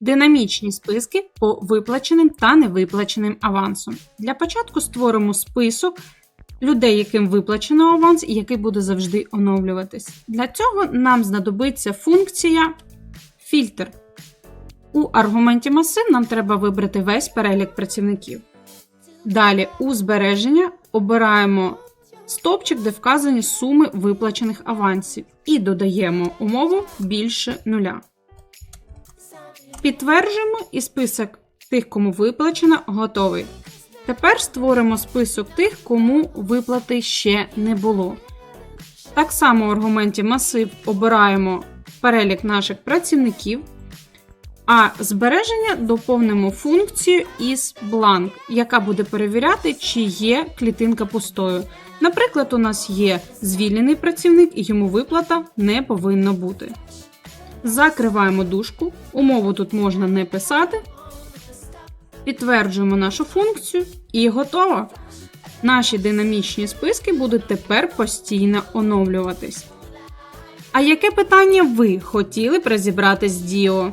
Динамічні списки по виплаченим та невиплаченим авансам. Для початку створимо список людей, яким виплачено аванс і який буде завжди оновлюватись. Для цього нам знадобиться функція фільтр. У аргументі масив нам треба вибрати весь перелік працівників. Далі у збереження обираємо стопчик, де вказані суми виплачених авансів, і додаємо умову більше нуля. Підтверджуємо і список тих, кому виплачено, готовий. Тепер створимо список тих, кому виплати ще не було. Так само в аргументі масив обираємо перелік наших працівників, а збереження доповнимо функцію із blank, яка буде перевіряти, чи є клітинка пустою. Наприклад, у нас є звільнений працівник і йому виплата не повинна бути. Закриваємо дужку, умову тут можна не писати. Підтверджуємо нашу функцію і готово. Наші динамічні списки будуть тепер постійно оновлюватись. А яке питання ви хотіли б розібрати з Діо?